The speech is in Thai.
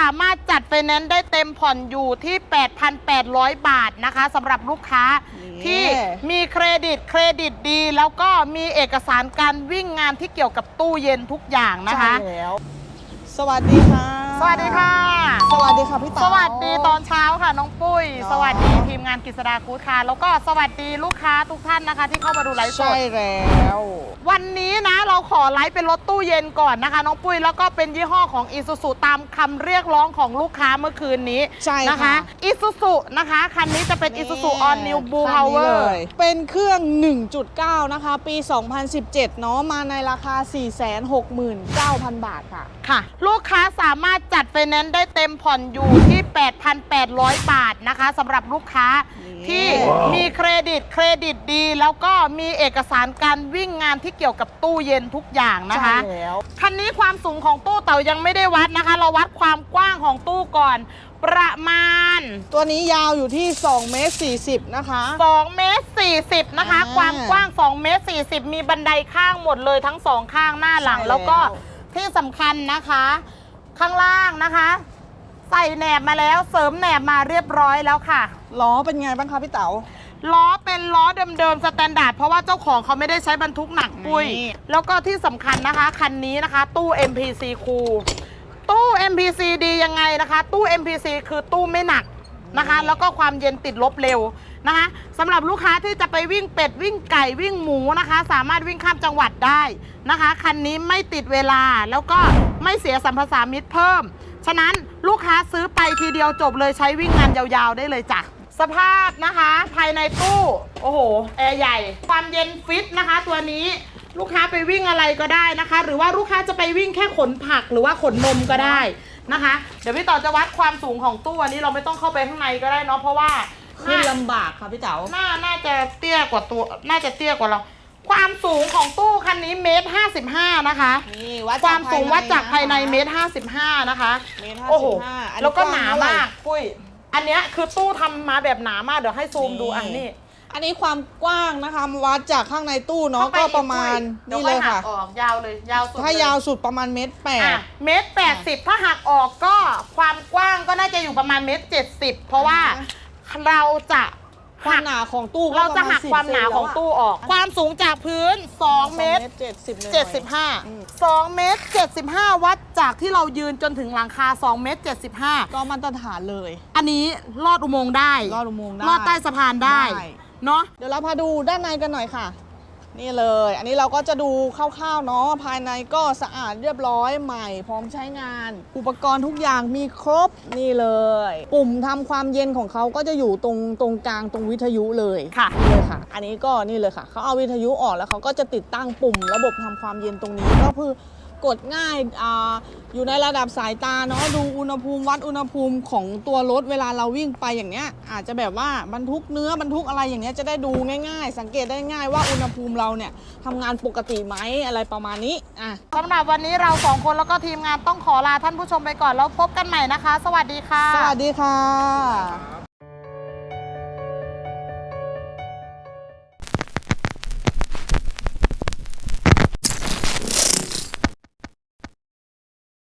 สามารถจัดไฟแนนซ์ได้เต็มผ่อนอยู่ที่ 8,800 บาทนะคะสำหรับลูกค้านี่ที่มีเครดิตเครดิตดี แล้วก็มีเอกสารการวิ่งงานที่เกี่ยวกับตู้เย็นทุกอย่างนะคะ ใช่แล้ว สวัสดีค่ะ สวัสดีค่ะสวัส ดีค่ะพี่เต๋า สวัสดีตอนเช้าค่ะน้องปุ้ย เนาะ สวัสดีทีมงานกฤษดากูดค่ะ แล้วก็สวัสดีลูกค้าทุกท่านนะคะ ที่เข้ามาดูไลฟ์สใช่ดแล้ว วันนี้นะเราขอไลฟ์เป็นรถตู้เย็นก่อนนะคะ น้องปุ้ยแล้วก็เป็นยี่ห้อของ i s u z u ตามคำเรียกร้องของลูกค้าเมื่อคืนนี้ใช่นะคะค่ะ i s u z u นะคะ คันนี้จะเป็น i s u z u on new blue คันนี้ power เลยเป็นเครื่อง 1.9 นะคะ ปี 2017 เนาะ มาในราคา 469,000 บาทค่ะ ค่ะ ลูกค้าสามารถจัดไฟแนนซ์ได้เต็มผ่อนอยู่ที่ 8,800 บาทนะคะสำหรับลูกค้านี่ที่มีเครดิตเครดิตดี แล้วก็มีเอกสารการวิ่งงานที่เกี่ยวกับตู้เย็นทุกอย่างนะคะ ใช่แล้วคันนี้ความสูงของตู้เต่ายังไม่ได้วัดนะคะ เราวัดความกว้างของตู้ก่อน ประมาณตัวนี้ยาวอยู่ที่2เมตร40 นะคะ 2เมตร40นะคะ อ่าความกว้าง2เมตร40 มีบันไดข้างหมดเลยทั้งสองข้างหน้าหลัง ใช่แล้วก็แล้ว ที่สำคัญนะคะ ข้างล่างนะคะ ใส่แหนบมาแล้วเสริมแหนบมาเรียบร้อยแล้วค่ะ ล้อเป็นไงบ้างคะพี่เต๋า ล้อเป็นล้อเดิมๆสแตนดาร์ดเพราะว่าเจ้าของเขาไม่ได้ใช้บรรทุกหนักปุ้ย นี่ แล้วก็ที่สำคัญนะคะ คันนี้นะคะ ตู้ MPC คูลตู้ MPC ดียังไงนะคะ ตู้ MPC คือตู้ไม่หนัก นะคะ แล้วก็ความเย็นติดลบเร็วนะคะสำหรับลูกค้าที่จะไปวิ่งเป็ดวิ่งไก่วิ่งหมูนะคะ สามารถวิ่งข้ามจังหวัดได้นะคะ คันนี้ไม่ติดเวลาแล้วก็ไม่เสียสัมภาระมิตรเพิ่ม ฉะนั้นลูกค้าซื้อไปทีเดียวจบเลยใช้วิ่งงานยาวๆได้เลยจ้ะสภาพนะคะ ภายในตู้ โอ้โห แอร์ใหญ่ ความเย็นฟิตนะคะ ตัวนี้ลูกค้าไปวิ่งอะไรก็ได้นะคะ หรือว่าลูกค้าจะไปวิ่งแค่ขนผักหรือว่าขนนมก็ได้ นะคะ เดี๋ยวพี่ต่อจะวัดความสูงของตู้อันนี้เราไม่ต้องเข้าไปข้างในก็ได้เนาะเพราะว่าขึ้นน่าลำบากค่ะพี่เต๋าน่าน่าจะเตี้ยกว่าตัว น่าจะเตี้ยกว่าเรา ความสูงของตู้คันนี้เมตรห้าสิบห้านะคะ นี่วัดคจกวามสูงวัดจากภายในะคะเมตรห้าสิบห้านะคะเมตรห้าโอ้โหสิบห้าอันนี้แล้วก็กว้างหนาเท่าไหร่มากปุ้ย อันเนี้ยคือตู้ทำมาแบบหนามากเดี๋ยวให้ซูมดูนี่ อะนี่ อันนี้ความกว้างนะคะวัดจากข้างในตู้เนาะเข้ไปก็อีประมาณปุ้ยนี่เลยดี๋วค่ะหักออกยาวเลยยาวสุดถ้ายาวเลสุดประมาณเมตรแปอะดเมตรแปดสิบถ้าหักออกก็ความกว้างก็น่าจะอยู่ประมาณเมตรเจ็ดสิบเพราะว่าอ่าเราจะควาหัมกหนาของตู้เราจะหักปรความณหนา10ของตู้ออก ความสูงจากพื้น 2 เมตรเจ็ดสิบอืม75 2 เมตร 75 วัดจากที่เรายืนจนถึงหลังคา 2 เมตร 75 ก็มาตรฐานเลย อันนี้ลอดอุโมงค์ได้ ลอดอุโมงค์ได้ ลอดใต้สะพานได้ได้ เนาะเดี๋ยวเราพาดูด้านในกันหน่อยค่ะ นี่เลย อันนี้เราก็จะดูคร่าวๆเนาะภายในก็สะอาดเรียบร้อยใหม่ พร้อมใช้งาน อุปกรณ์ทุกอย่างมีครบนี่เลย ปุ่มทำความเย็นของเขาก็จะอยู่ตรงตรงกลางตรงวิทยุเลยค่ะนี่เลยค่ะ อันนี้ก็นี่เลยค่ะเขาเอาวิทยุออกแล้วเขาก็จะติดตั้งปุ่มระบบทำความเย็นตรงนี้ก็คือ กดง่ายอ่าอยู่ในระดับสายตาเนาะดูอุณหภูมิวัดอุณหภูมิของตัวรถเวลาเราวิ่งไปอย่างเนี้ยอาจจะแบบว่าบรรทุกเนื้อบรรทุกอะไรอย่างเงี้ยจะได้ดูง่าย ๆ สังเกตได้ง่ายว่าอุณหภูมิเราเนี่ยทำงานปกติไหมอะไรประมาณนี้อะสำหรับวันนี้เราสองคนแล้วก็ทีมงานต้องขอลาท่านผู้ชมไปก่อนแล้วพบกันใหม่นะคะ สวัสดีค่ะ สวัสดีค่ะ